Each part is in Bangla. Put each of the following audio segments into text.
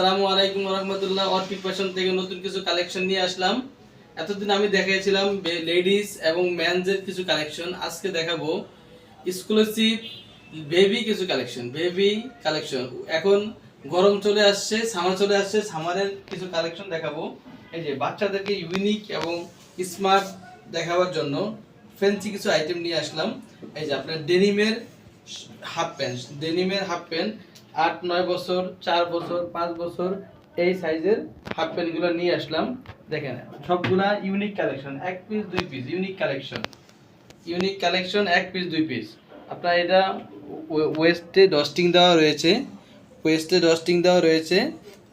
আসসালামু আলাইকুম রহমতুল্লাহ অর্পিক ফ্যাশন থেকে নতুন কিছু কালেকশন নিয়ে আসলাম। এতদিন আমি দেখিয়েছিলাম লেডিস এবং ম্যানজের কিছু কালেকশন আজকে দেখাবো এক্সক্লুসিভ বেবি কিছু কালেকশন বেবি কালেকশন এখন গরম চলে আসছে সামার চলে আসছে সামারের কিছু কালেকশন দেখাবো। এই যে বাচ্চাদেরকে ইউনিক এবং স্মার্ট দেখাবার জন্য ফ্যান্সি কিছু আইটেম নিয়ে আসলাম। এই যে আপনার ডেনিমের হাফ প্যান্ট ডেনিমের হাফ প্যান্ট আট, নয় বছর, চার বছর, পাঁচ বছর এই সাইজের হাফ প্যান্টগুলো নিয়ে আসলাম। দেখেন, সবগুলা ইউনিক কালেকশন এক পিস দুই piece unique collection unique collection এক পিস দুই পিস আপনার এটা ওয়েস্টে ডস্টিং দেওয়া রয়েছে। ওয়েস্টে ডস্টিং দেওয়া রয়েছে।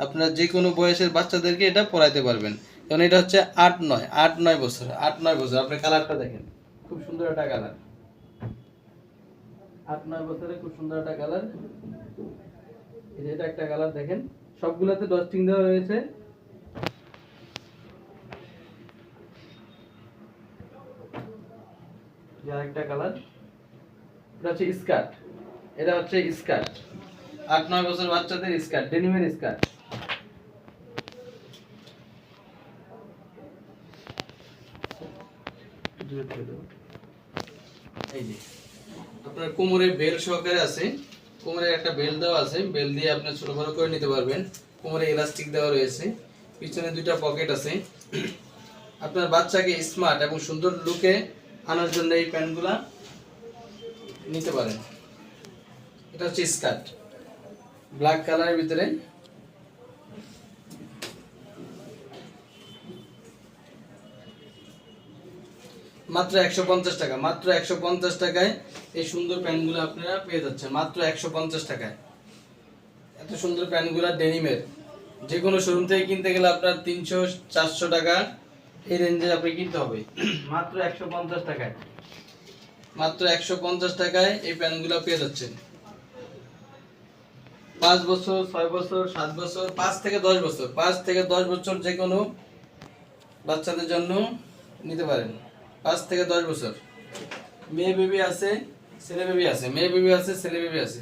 আপনার যে কোনো বয়সের বাচ্চাদেরকে এটা পড়াইতে পারবেন। কারণ এটা হচ্ছে আট, নয় আট, নয় বছর, আট, নয় বছর। আপনি কালারটা দেখেন, খুব সুন্দর একটা কালার। আট, নয় বছরে খুব সুন্দর একটা কালার। এটা একটা কালার দেখেন। সবগুলোতে ডস্টিং দেওয়া রয়েছে আরেকটা কালার এটা হচ্ছে স্কার্ট এটা হচ্ছে স্কার্ট আট, নয় বছর বাচ্চাদের স্কার্ট ডেনিমের স্কার্ট এই যে। আপনার কোমরে বেল সহকারে আছে। কোমরে একটা বেল্ট দেওয়া আছে। বেল্ট দিয়ে আপনি ছোট বড় করে নিতে পারবেন। কোমরে ইলাস্টিক দেওয়া রয়েছে। পিছনে দুইটা পকেট আছে। আপনার বাচ্চাকে স্মার্ট এবং সুন্দর লুকে আনার জন্য এই প্যান্টগুলা নিতে পারেন। এটা হচ্ছে স্কার্ট ব্ল্যাক কালারের ভিতরে মাত্র একশো পঞ্চাশ টাকা, মাত্র একশো পঞ্চাশ টাকায় এই সুন্দর প্যান্টগুলো আপনারা পেয়ে যাচ্ছেন, মাত্র একশো পঞ্চাশ টাকায়। এত সুন্দর প্যান্টগুলো ডেনিমের। যে কোনো শোরুম থেকে কিনতে গেলে আপনার তিনশো, চারশো টাকা এই রেঞ্জে আপনি কিনতে হবে। মাত্র একশো পঞ্চাশ টাকায়। মাত্র একশো পঞ্চাশ টাকায় এই প্যান্টগুলো পেয়ে যাচ্ছেন। পাঁচ বছর, ছয় বছর, সাত বছর, পাঁচ থেকে দশ বছর, পাঁচ থেকে দশ বছর যে কোনো বাচ্চাদের জন্য নিতে পারেন। পাঁচ থেকে দশ বছর। মেয়ে বেবি আছে, ছেলে বেবি আছে, মেয়ে বেবি আছে, ছেলে বেবি আছে।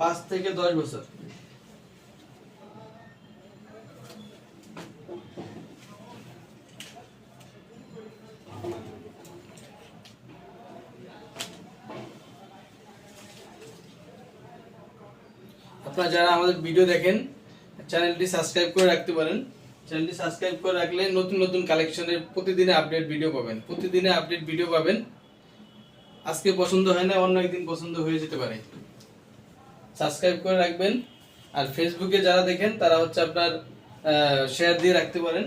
পাঁচ থেকে দশ বছর। আপনারা যারা আমাদের ভিডিও দেখেন চ্যানেলটি সাবস্ক্রাইব করে রাখতে পারেন। চ্যানেলটি সাবস্ক্রাইব করে রাখলে নতুন নতুন কালেকশনের প্রতিদিনে আপডেট ভিডিও পাবেন। প্রতিদিনে আপডেট ভিডিও পাবেন। আজকে পছন্দ হয় না, অন্য একদিন পছন্দ হয়ে যেতে পারে। সাবস্ক্রাইব করে রাখবেন। আর ফেসবুকে যারা দেখেন, তারা হচ্ছে আপনার শেয়ার দিয়ে রাখতে পারেন।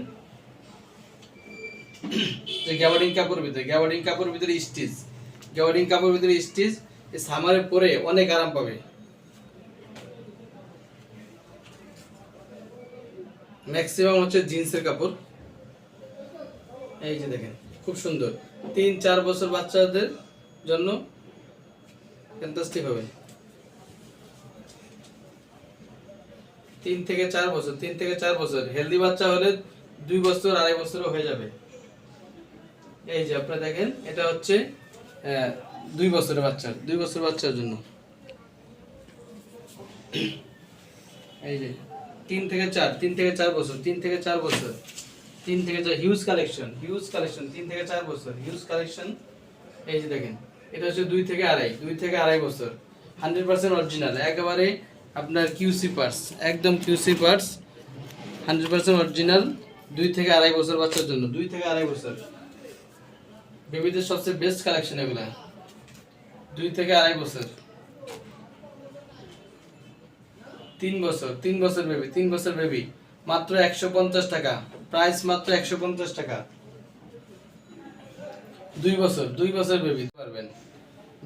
যে গ্যাবার্ডিং কাপড়ের ভিতরে গ্যাবার্ডিং কাপড়ের ভিতরে স্টিচ গ্যাবার্ডিং কাপড়ের ভিতরে স্টিচ সামারে পরে অনেক আরাম পাবে। ম্যাক্সিমাম হচ্ছে জিন্সের কাপড়। এই যে দেখেন, খুব সুন্দর। তিন, চার বছর বাচ্চাদের জন্য ফ্যান্টাস্টিক হবে। তিন থেকে চার বছর, তিন থেকে চার বছর। হেলদি বাচ্চা হলে দুই বছর, আড়াই বছরও হয়ে যাবে। এই যে আপনারা দেখেন, এটা হচ্ছে দুই বছরের বাচ্চার দুই বছর বাচ্চার জন্য। এই যে। তিন থেকে চার, তিন থেকে চার বছর, তিন থেকে চার বছর, তিন থেকে চার হিউজ কালেকশন হিউজ কালেকশন তিন থেকে চার বছর হিউজ কালেকশন এই যে দেখেন, এটা হচ্ছে দুই থেকে আড়াই, দুই থেকে আড়াই বছর। হান্ড্রেড পার্সেন্ট অরিজিনাল একেবারে আপনার কিউসি পার্টস একদম QC parts hundred percent original দুই থেকে আড়াই বছর বাচ্চার জন্য, দুই থেকে আড়াই বছর। বেবিদের সবচেয়ে বেস্ট কালেকশন এগুলা। দুই থেকে আড়াই বছর। তিন বছর তিন বছর বেবি তিন বছর বেবি মাত্র একশো পঞ্চাশ টাকা। প্রাইস মাত্র একশো পঞ্চাশ টাকা। দুই বছর দুই বছর বেবি পারবেন।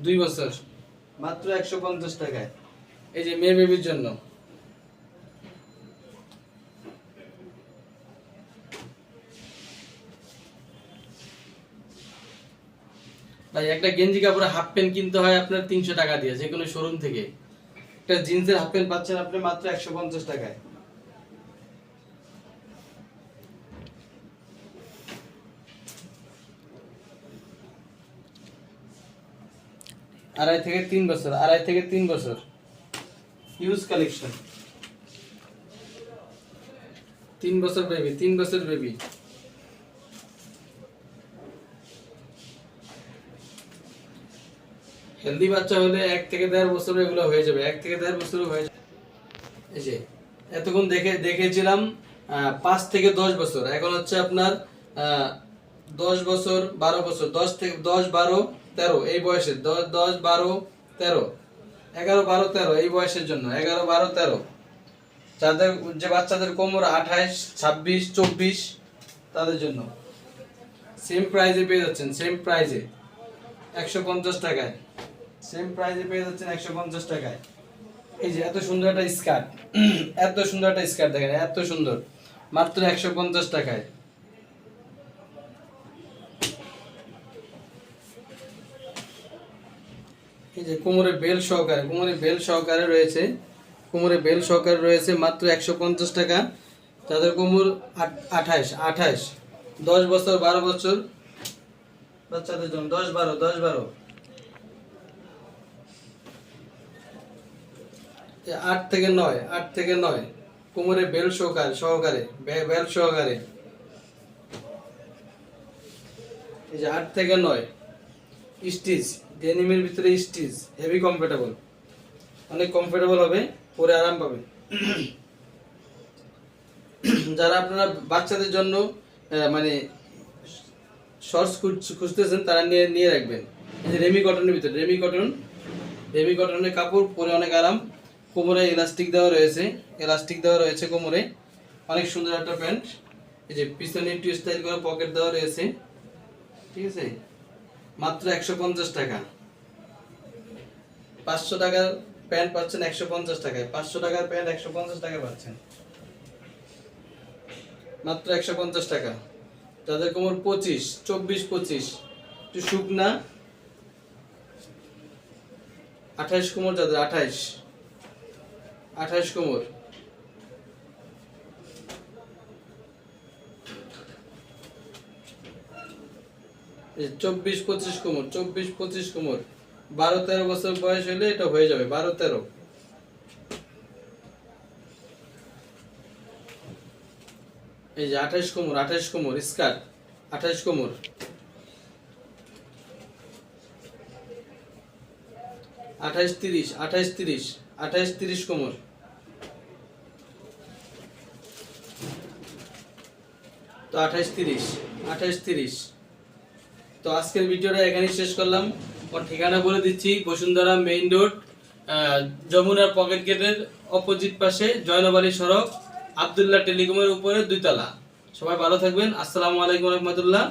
দুই বছর, মাত্র একশো পঞ্চাশ টাকায়। এই যে মেয়ে বেবির জন্য। ভাই, একটা গেঞ্জি কাপড়ে হাফ প্যান্ট কিনতে হয় আপনার তিনশো টাকা দিয়ে যে কোনো শোরুম থেকে। একটা জিন্সের হাফ প্যান্ট পাচ্ছেন আপনি মাত্র একশো পঞ্চাশ টাকায়। আড়াই থেকে তিন বছর, আড়াই থেকে তিন বছর। ইউজ কালেকশন তিন বছর বেবি তিন বছর বেবি হেলদি বাচ্চা হলে এক থেকে দেড় বছর এগুলো হয়ে যাবে, এক থেকে দেড় বছর হয়ে যাবে। এই যে, এতক্ষণ দেখে, দেখেছিলাম পাঁচ থেকে দশ বছর। এখন হচ্ছে আপনার দশ বছর, বারো বছর, দশ থেকে, দশ, বারো, তেরো, এই বয়সে দশ দশ, বারো, তেরো, এগারো, বারো, তেরো, এই বয়সের জন্য, এগারো, বারো, তেরো। যাদের, যে বাচ্চাদের কোমর আঠাইশ, ছাব্বিশ, চব্বিশ, তাদের জন্য। সেম প্রাইজে পেয়ে যাচ্ছেন সেম প্রাইজে একশো পঞ্চাশ টাকায়। সেম প্রাইজে পেয়ে যাচ্ছেন একশো পঞ্চাশ টাকায়। এই যে এত সুন্দর একটা স্কার্ট এত সুন্দর একটা স্কার্ট দেখেন, এত সুন্দর। মাত্র একশো পঞ্চাশ টাকায়। এই যে কোমরে বেল সহকারে, কোমরে বেল সহকারে রয়েছে। কোমরে বেল সহকারে রয়েছে মাত্র একশো পঞ্চাশ টাকা। তাদের কোমর আঠাইশ আঠাইশ দশ বছর, বারো বছর। বাচ্চাদের জন্য দশ বারো দশ বারো। আট থেকে নয়, আট থেকে নয়। কোমরে বেল সহকারে সহকারে বেল সহকারে। এই যে আট থেকে নয়, স্টিচ, ডেনিমের ভিতরে স্টিচ, হেভি কমফোর্টেবল। অনেক কমফোর্টেবল হবে, পরে আরাম পাবে। যারা আপনারা বাচ্চাদের জন্য মানে শর্টস খুঁজতেছেন, তারা নিয়ে নিয়ে রাখবেন। এই যে রেমি কটনের ভিতরে, রেমি কটন, রেমি কটনের কাপড়, পরে অনেক আরাম। কোমরে ইলাস্টিক দেওয়া রয়েছে। ইলাস্টিক দেওয়া রয়েছে কোমরে। অনেক সুন্দর একটা প্যান্ট। এই যে পিছনে একটু স্টাইল করে পকেট দেওয়া রয়েছে। ঠিক আছে? মাত্র একশো পঞ্চাশ টাকা। পাঁচশো টাকার প্যান্ট পাচ্ছেন একশো পঞ্চাশ টাকায়। পাঁচশো টাকার প্যান্ট একশো পঞ্চাশ টাকা পাচ্ছেন। মাত্র একশো পঞ্চাশ টাকা। তাদের কোমর পঁচিশ, চব্বিশ পঁচিশ, একটু শুকনা। আঠাইশ কোমর যাদের আঠাইশ। আঠাইশ কোমর। চব্বিশ পঁচিশ কোমর, চব্বিশ পঁচিশ কোমর। বারো, তেরো বছর বয়স হলে এটা হয়ে যাবে, বারো, তেরো। এই যে আঠাশ কোমর আঠাশ কোমর, স্কার্ট, আঠাশ কোমর। আঠাশ তিরিশ আঠাশ তিরিশ। আঠাইশ তিরিশ কোমর। তো আঠাইশ তিরিশ আঠাইশ তিরিশ। তো আজকের ভিডিওটা এখানেই শেষ করলাম। ওর ঠিকানা বলে দিচ্ছি, বসুন্ধরা মেইন রোড যমুনার পকেট গেটের অপোজিট পাশে জয়নবাড়ি সড়ক, আবদুল্লাহ টেলিকমের উপরে দুইতলা। সবাই ভালো থাকবেন। আসসালামু আলাইকুম রহমতুল্লাহ।